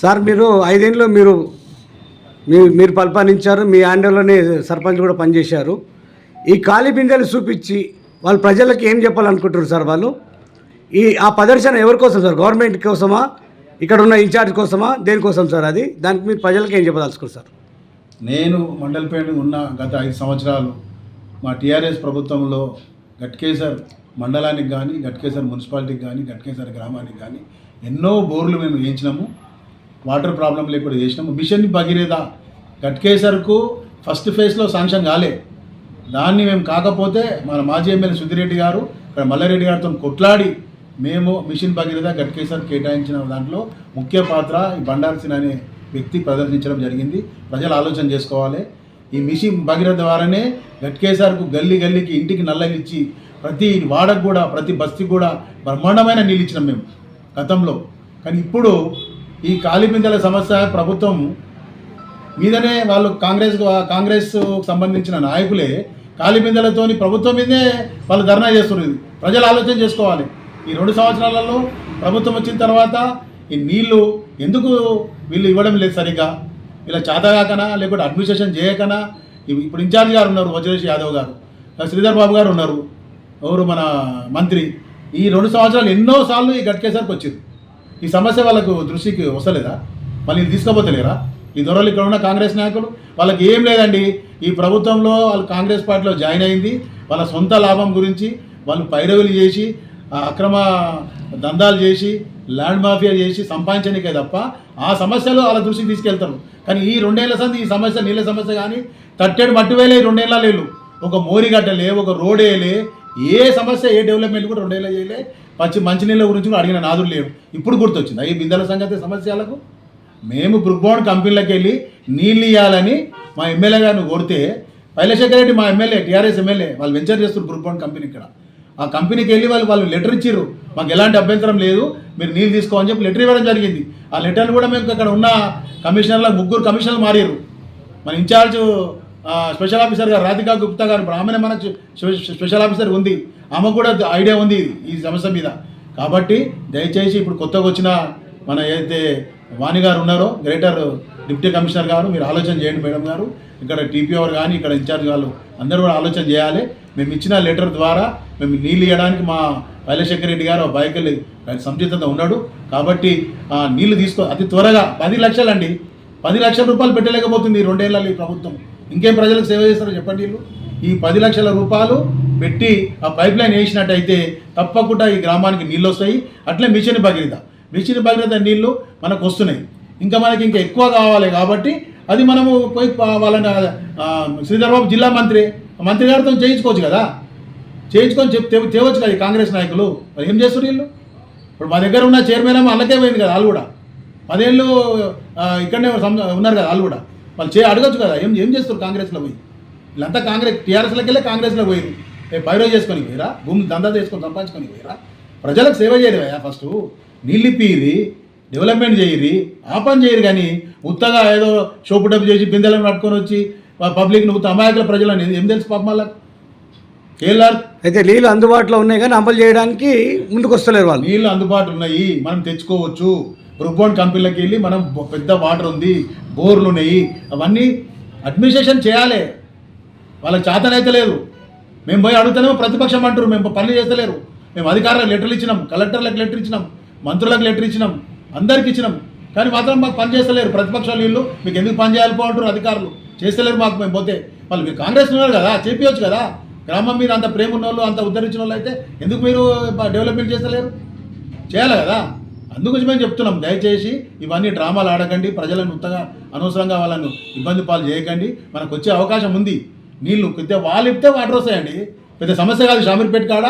Sir మీరు ఐదేళ్ళు మీరు మీరు మీరు పరిపాలించారు మీ ఆండలోనే సర్పంచ్ కూడా పనిచేశారు. ఈ ఖాళీ బిందెలు చూపించి వాళ్ళు ప్రజలకు ఏం చెప్పాలనుకుంటున్నారు సార్ వాళ్ళు? ఈ ఆ ప్రదర్శన ఎవరి కోసం సార్? గవర్నమెంట్ కోసమా? ఇక్కడ ఉన్న ఇన్ఛార్జ్ కోసమా? దేనికోసం సార్ అది? దానికి మీరు ప్రజలకు ఏం చెప్పదలుచుకోరు సార్? నేను మండలపేట ఉన్న గత ఐదు సంవత్సరాలు మా టీఆర్ఎస్ ప్రభుత్వంలో గట్కేసర్ మండలానికి కానీ గట్కేసర్ మున్సిపాలిటీకి కానీ గట్కేసర్ గ్రామానికి కానీ ఎన్నో బోర్లు మేము వేయించినాము. వాటర్ ప్రాబ్లం లేకుండా చేసినాము. మిషన్ భగీరథ గట్కేసర్కు ఫస్ట్ ఫేజ్లో శాంక్షన్ కాలే. దాన్ని మేము కాకపోతే మన మాజీ ఎమ్మెల్యే సుధిరెడ్డి గారు ఇక్కడ మల్లారెడ్డి గారితో కొట్లాడి మేము మిషన్ భగీరథ గట్కేసర్ కేటాయించిన దాంట్లో ముఖ్య పాత్ర ఈ బండార్సిన్ అనే వ్యక్తి ప్రదర్శించడం జరిగింది. ప్రజలు ఆలోచన చేసుకోవాలి. ఈ మిషన్ భగీరథ ద్వారానే గట్కేసర్కు గల్లీ గల్లీకి ఇంటికి నల్లగిచ్చి ప్రతి వాడకు కూడా ప్రతి బస్తీ కూడా బ్రహ్మాండమైన నీళ్ళు ఇచ్చినాం మేము గతంలో. కానీ ఇప్పుడు ఈ కాలిపిందల సమస్య ప్రభుత్వం మీదనే వాళ్ళు కాంగ్రెస్ కాంగ్రెస్ సంబంధించిన నాయకులే కాలిబిందెలతోని ప్రభుత్వం మీదే వాళ్ళు ధర్నా చేస్తున్నది ప్రజలు ఆలోచన చేసుకోవాలి. ఈ రెండు సంవత్సరాలలో ప్రభుత్వం వచ్చిన తర్వాత ఈ నీళ్ళు ఎందుకు వీళ్ళు ఇవ్వడం లేదు సరిగ్గా? ఇలా చేతగాకనా లేకుంటే అడ్మినిస్ట్రేషన్ చేయకనా? ఇప్పుడు ఇన్ఛార్జ్ గారు ఉన్నారు వజ్రేష్ యాదవ్ గారు. శ్రీధర్ బాబు గారు ఉన్నారు. ఎవరు మన మంత్రి. ఈ రెండు సంవత్సరాలు ఎన్నోసార్లు ఈ గట్కేసరికి వచ్చింది. ఈ సమస్య వాళ్ళకు దృష్టికి వస్తలేదా? మళ్ళీ ఇది తీసుకోపోతలేరా? ఈ దొరలు ఇక్కడ ఉన్న కాంగ్రెస్ నాయకులు? వాళ్ళకి ఏం లేదండి. ఈ ప్రభుత్వంలో వాళ్ళు కాంగ్రెస్ పార్టీలో జాయిన్ అయింది. వాళ్ళ సొంత లాభం గురించి వాళ్ళు పైరవులు చేసి ఆ అక్రమ దందాలు చేసి ల్యాండ్ మాఫియా చేసి సంపాదించడానికే తప్ప ఆ సమస్యలు వాళ్ళ దృష్టికి తీసుకెళ్తారు. కానీ ఈ రెండేళ్ళ సంది ఈ సమస్య నీళ్ళ సమస్య కానీ తట్టేడు మట్టి వేలే ఈ రెండేళ్ళ లేలు ఒక మోరిగడ్డలే ఒక రోడ్ వేయలే ఏ సమస్య ఏ డెవలప్మెంట్ కూడా రెండేళ్ళ చేయలే. పచ్చి మంచినీళ్ళ గురించి కూడా అడిగిన నాదులు లేడు. ఇప్పుడు గుర్తొచ్చింది. అవి బిందెల సంగతి సమస్యలకు? మేము బ్రుక్బౌండ్ కంపెనీలకు వెళ్ళి నీళ్ళు ఇవ్వాలని మా ఎమ్మెల్యే గారిని కోరితే పైలశేఖర్ రెడ్డి మా ఎమ్మెల్యే టీఆర్ఎస్ ఎమ్మెల్యే వాళ్ళు వెంచర్ చేస్తారు బ్రుక్బౌండ్ కంపెనీ ఇక్కడ. ఆ కంపెనీకి వెళ్ళి వాళ్ళు వాళ్ళు లెటర్ ఇచ్చారు మాకు ఎలాంటి అభ్యంతరం లేదు. మీరు నీళ్ళు తీసుకోమని చెప్పి లెటర్ ఇవ్వడం జరిగింది. ఆ లెటర్ని కూడా మేము అక్కడ ఉన్న కమిషనర్ల ముగ్గురు కమిషనర్లు మారారు మన ఇన్ఛార్జ్ స్పెషల్ ఆఫీసర్ గారు రాధికా గుప్తా గారు ఇప్పుడు ఆమెనే మన స్పెషల్ ఆఫీసర్ ఉంది. ఆమె కూడా ఐడియా ఉంది ఈ సమస్య మీద. కాబట్టి దయచేసి ఇప్పుడు కొత్తగా వచ్చిన మన ఏదైతే వాణి గారు ఉన్నారో గ్రేటర్ డిప్యూటీ కమిషనర్ గారు మీరు ఆలోచన చేయండి మేడం గారు. ఇక్కడ టీపీఓర్ కానీ ఇక్కడ ఇన్ఛార్జ్ వాళ్ళు అందరూ కూడా ఆలోచన చేయాలి. మేము ఇచ్చిన లెటర్ ద్వారా మేము నీళ్ళు ఇవ్వడానికి మా పైలశేఖర్ రెడ్డి గారు బైకల్ సంచితంగా ఉన్నాడు. కాబట్టి ఆ నీళ్ళు తీసుకో అతి త్వరగా పది లక్షలండి. పది లక్షల రూపాయలు పెట్టలేకపోతుంది ఈ రెండేళ్ళ ఈ ప్రభుత్వం. ఇంకేం ప్రజలకు సేవ చేస్తారో చెప్పండి వీళ్ళు. ఈ పది లక్షల రూపాయలు పెట్టి ఆ పైప్ లైన్ వేసినట్టయితే తప్పకుండా ఈ గ్రామానికి నీళ్ళు వస్తాయి. అట్లే మిషన్ భగీరథ. మిషన్ భగీరథ నీళ్ళు మనకు వస్తున్నాయి. ఇంకా మనకి ఇంకా ఎక్కువ కావాలి కాబట్టి అది మనము పోయి వాళ్ళని శ్రీధర్బాబు జిల్లా మంత్రి మంత్రి గారితో చేయించుకోవచ్చు కదా? చేయించుకొని చెప్ తేవచ్చు కదా ఈ కాంగ్రెస్ నాయకులు? మరి ఏం చేస్తారు వీళ్ళు? ఇప్పుడు మా దగ్గర ఉన్న చైర్మన్ ఏమో అల్లకే పోయింది కదా వాళ్ళు కూడా. పదేళ్ళు ఇక్కడనే ఉన్నారు కదా వాళ్ళు కూడా. వాళ్ళు చే అడగచ్చు కదా ఏం ఏం చేస్తారు కాంగ్రెస్లో పోయి? వీళ్ళంతా కాంగ్రెస్ టీఆర్ఎస్లోకి వెళ్ళి కాంగ్రెస్లో పోయింది పైరో చేసుకొని పోయిరా? భూమి దందా చేసుకొని సంపాదించుకొని పోయిరా? ప్రజలకు సేవ చేయరు అయ్యా ఫస్ట్? నీళ్ళు ఇప్పిరి డెవలప్మెంట్ చేయరి ఆ పని చేయరు కానీ ఉత్తగా ఏదో షోపు డబ్బు చేసి బిందెలను పట్టుకొని వచ్చి పబ్లిక్ని ఉత్త అమాయకుల ప్రజలని ఏం తెలుసు పాప మళ్ళా కేఎల్ఆర్ అయితే నీళ్ళు అందుబాటులో ఉన్నాయి కానీ అమలు చేయడానికి ముందుకు వస్తలేరు వాళ్ళు. నీళ్ళు అందుబాటులో ఉన్నాయి మనం తెచ్చుకోవచ్చు. బ్రుక్బౌండ్ కంపెనీలకు వెళ్ళి మనం పెద్ద వాటర్ ఉంది బోర్లు ఉన్నాయి అవన్నీ అడ్మినిస్ట్రేషన్ చేయాలి. వాళ్ళకి చేతనైతే లేదు. మేము పోయి అడుగుతానేమో ప్రతిపక్షం అంటారు మేము పనులు చేస్తలేరు. మేము అధికారులకు లెటర్లు ఇచ్చినాం కలెక్టర్లకు లెటర్ ఇచ్చినాం మంత్రులకు లెటర్ ఇచ్చినాం అందరికి ఇచ్చినాం. కానీ మాత్రం మాకు పని చేస్తలేరు. ప్రతిపక్షాలు వీళ్ళు మీకు ఎందుకు పని చేయాలి అధికారులు. చేస్తలేరు మాకు మేము పోతే. వాళ్ళు మీరు కాంగ్రెస్ ఉన్నారు కదా చెప్పవచ్చు కదా. గ్రామం మీద అంత ప్రేమ ఉన్న వాళ్ళు అంత ఉద్ధరించిన వాళ్ళు అయితే ఎందుకు మీరు డెవలప్మెంట్ చేస్తలేరు? చేయాలి కదా. అందుకు మేము చెప్తున్నాం. దయచేసి ఇవన్నీ డ్రామాలు ఆడకండి. ప్రజలను ఉత్తగా అనవసరంగా వాళ్ళను ఇబ్బంది పాలు చేయకండి. మనకు వచ్చే అవకాశం ఉంది. నీళ్ళు కొద్దిగా వాళ్ళు ఇప్పితే వాటర్ వస్తాయండి. పెద్ద సమస్య కాదు షామీర్పేట కాడ.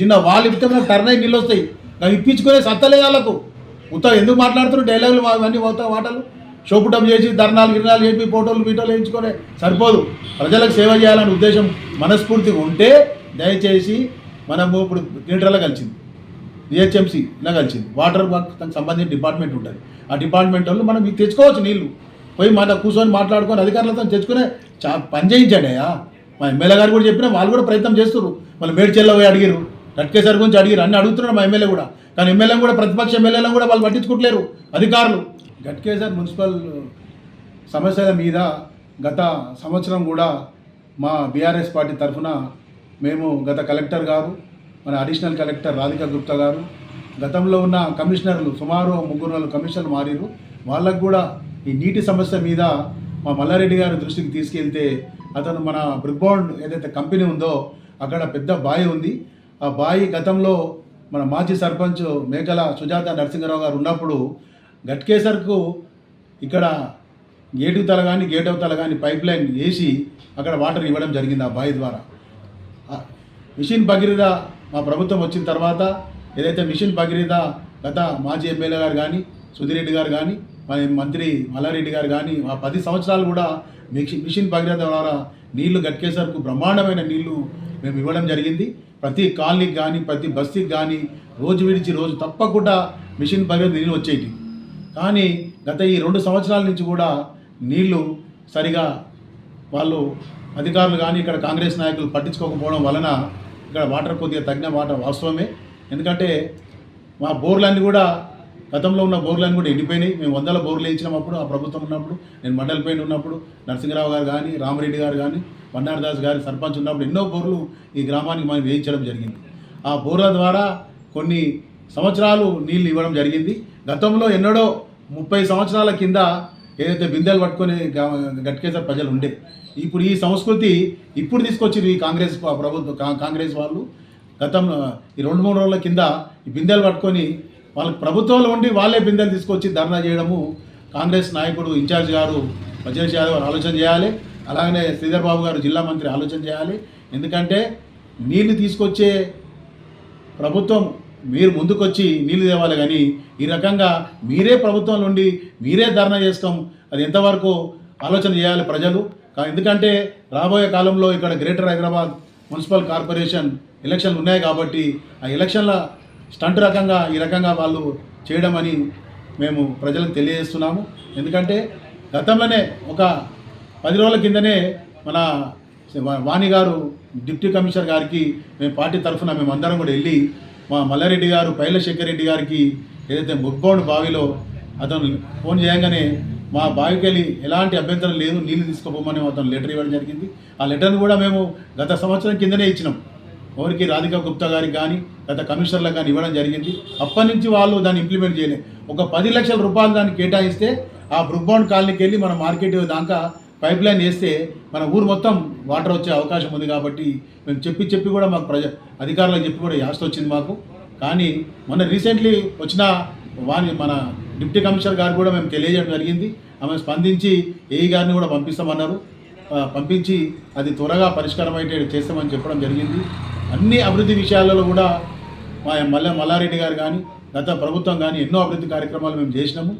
చిన్న వాళ్ళు ఇప్పితే మనకు టర్న్ అయ్యి నీళ్ళు వస్తాయి. నాకు ఇప్పించుకునే సత్తలే వాళ్ళకు. ఉత్త ఎందుకు మాట్లాడుతున్నారు? డైలాగులు అవన్నీ పోతా వాటలు షోపుటం చేసి ధర్నాలు గిర్నాలు చెప్పి ఫోటోలు వీటోలు వేయించుకొని సరిపోదు. ప్రజలకు సేవ చేయాలనే ఉద్దేశం మనస్ఫూర్తిగా ఉంటే దయచేసి మనము ఇప్పుడు థియేటర్లో కలిసింది. జిహెచ్ఎంసీ ఇలా కలిసింది. వాటర్ వర్క్ దానికి సంబంధించిన డిపార్ట్మెంట్ ఉంటుంది. ఆ డిపార్ట్మెంట్ వాళ్ళు మనం తెచ్చుకోవచ్చు నీళ్ళు. పోయి మాట కూర్చొని మాట్లాడుకొని అధికారులతో చేసుకునే చా పని చేయించండి అయ్యా. మా ఎమ్మెల్యే గారు కూడా చెప్పినా వాళ్ళు కూడా ప్రయత్నం చేస్తారు వాళ్ళు మేడ్చెల్లో పోయి అడిగారు కట్కేసారి గురించి అడిగారు అన్ని అడుగుతున్నారు మా ఎమ్మెల్యే కూడా. కానీ ఎమ్మెల్యే కూడా ప్రతిపక్ష ఎమ్మెల్యేలను కూడా వాళ్ళు పట్టించుకోవట్లేరు అధికారులు. గట్కేసర్ మున్సిపల్ సమస్యల మీద గత సంవత్సరం కూడా మా బీఆర్ఎస్ పార్టీ తరఫున మేము గత కలెక్టర్ గారు మన అడిషనల్ కలెక్టర్ రాధికా గుప్తా గారు గతంలో ఉన్న కమిషనర్లు సుమారు ముగ్గురు నాలుగు కమిషనర్లు మారిరు వాళ్ళకు కూడా ఈ నీటి సమస్య మీద మా మల్లారెడ్డి గారి దృష్టికి తీసుకెళ్తే అతను మన బ్రిక్బౌండ్ ఏదైతే కంపెనీ ఉందో అక్కడ పెద్ద బావి ఉంది. ఆ బావి గతంలో మన మాజీ సర్పంచ్ మేకల సుజాత నరసింహరావు గారు ఉన్నప్పుడు గట్కేసర్కు ఇక్కడ గేటు తల కానీ గేట్ అవతల కానీ పైప్ లైన్ వేసి అక్కడ వాటర్ ఇవ్వడం జరిగింది ఆ బావి ద్వారా. మిషన్ భగీరథ మా ప్రభుత్వం వచ్చిన తర్వాత ఏదైతే మిషన్ భగీరథ గత మాజీ ఎమ్మెల్యే గారు కానీ సుధీరెడ్డి గారు కానీ మంత్రి మల్లారెడ్డి గారు కానీ ఆ పది సంవత్సరాలు కూడా మిషన్ మిషన్ భగీరథ ద్వారా నీళ్ళు గట్కేసరికి బ్రహ్మాండమైన నీళ్ళు మేము ఇవ్వడం జరిగింది. ప్రతి కాలనీకి కానీ ప్రతి బస్తీకి కానీ రోజు విడిచి రోజు తప్పకుండా మిషన్ భగీరథ నీళ్ళు వచ్చేవి కానీ గత ఈ రెండు సంవత్సరాల నుంచి కూడా నీళ్ళు సరిగా వాళ్ళు అధికారులు కానీ ఇక్కడ కాంగ్రెస్ నాయకులు పట్టించుకోకపోవడం వలన ఇక్కడ వాటర్ కొద్దిగా తగ్గిన వాటర్ వాస్తవమే. ఎందుకంటే మా బోర్లన్నీ కూడా గతంలో ఉన్న బోర్లన్నీ కూడా ఎండిపోయినాయి. మేము వందల బోర్లు వేయించినప్పుడు ఆ ప్రభుత్వం ఉన్నప్పుడు నేను మండలిపైన ఉన్నప్పుడు నరసింహరావు గారు కానీ రామరెడ్డి గారు కానీ బండారదాస్ గారి సర్పంచ్ ఉన్నప్పుడు ఎన్నో బోర్లు ఈ గ్రామానికి మనం వేయించడం జరిగింది. ఆ బోర్ల ద్వారా కొన్ని సంవత్సరాలు నీళ్ళు ఇవ్వడం జరిగింది. గతంలో ఎన్నడో ముప్పై సంవత్సరాల కింద ఏదైతే బిందెలు పట్టుకొని గా- గట్కేసర్ ప్రజలు ఉండే ఇప్పుడు ఈ సంస్కృతి ఇప్పుడు తీసుకొచ్చింది ఈ కాంగ్రెస్ ప- ప్రభుత్వం కా- కాంగ్రెస్ వాళ్ళు. గతంలో ఈ రెండు మూడు రోజుల కింద ఈ బిందెలు పట్టుకొని వాళ్ళకి ప్రభుత్వంలో ఉండి వాళ్ళే బిందెలు తీసుకొచ్చి ధర్నా చేయడము కాంగ్రెస్ నాయకుడు ఇన్ఛార్జ్ గారు వజ్రేష్ యాదవ్ గారు ఆలోచన చేయాలి. అలాగనే శ్రీధర్ బాబు గారు జిల్లా మంత్రి ఆలోచన చేయాలి. ఎందుకంటే నీళ్ళు తీసుకొచ్చే ప్రభుత్వం మీరు ముందుకొచ్చి నీళ్ళు తేవాలి కానీ ఈ రకంగా మీరే ప్రభుత్వం నుండి మీరే ధర్నా చేస్తాం. అది ఎంతవరకు ఆలోచన చేయాలి ప్రజలు. కా- ఎందుకంటే రాబోయే కాలంలో ఇక్కడ గ్రేటర్ హైదరాబాద్ మున్సిపల్ కార్పొరేషన్ ఎలక్షన్లు ఉన్నాయి కాబట్టి ఆ ఎలక్షన్ల స్టంట్ రకంగా ఈ రకంగా వాళ్ళు చేయడం అని మేము ప్రజలకు తెలియజేస్తున్నాము. ఎందుకంటే గతంలోనే ఒక పది రోజుల కిందనే మన వాణి గారు డిప్యూటీ కమిషనర్ గారికి మేము పార్టీ తరఫున మేము అందరం కూడా వెళ్ళి మా మల్లారెడ్డి గారు పైలశేఖర్ రెడ్డి గారికి ఏదైతే ముగ్బౌండ్ బావిలో అతను ఫోన్ చేయగానే మా బావికి వెళ్ళి ఎలాంటి అభ్యంతరం లేదు నీళ్ళు తీసుకుపోమని అతను లెటర్ ఇవ్వడం జరిగింది. ఆ లెటర్ను కూడా మేము గత సంవత్సరం కిందనే ఇచ్చినాం. ఎవరికి రాధికా గుప్తా గారికి కానీ గత కమిషనర్లకు కానీ ఇవ్వడం జరిగింది. అప్పటి నుంచి వాళ్ళు దాన్ని ఇంప్లిమెంట్ చేయలేదు ఒక పది లక్షల రూపాయలు దాన్ని కేటాయిస్తే ఆ బ్రుక్బౌండ్ కాలనీకి వెళ్ళి మన మార్కెట్ దాకా పైప్ లైన్ వేస్తే మన ఊరు మొత్తం వాటర్ వచ్చే అవకాశం ఉంది కాబట్టి మేము చెప్పి చెప్పి కూడా మాకు ప్రజ అధికారులకు చెప్పి కూడా యాస్త వచ్చింది మాకు. కానీ మొన్న రీసెంట్లీ వచ్చిన వాని మన డిప్యూటీ కమిషనర్ గారు కూడా మేము తెలియజేయడం జరిగింది. ఆమె స్పందించి ఏఈ గారిని కూడా పంపిస్తామన్నారు. పంపించి అది త్వరగా పరిష్కారం అయితే చేస్తామని చెప్పడం జరిగింది. అన్ని అభివృద్ధి విషయాలలో కూడా మా మల్ల మల్లారెడ్డి గారు కానీ గత ప్రభుత్వం కానీ ఎన్నో అభివృద్ధి కార్యక్రమాలు మేము చేసినాము.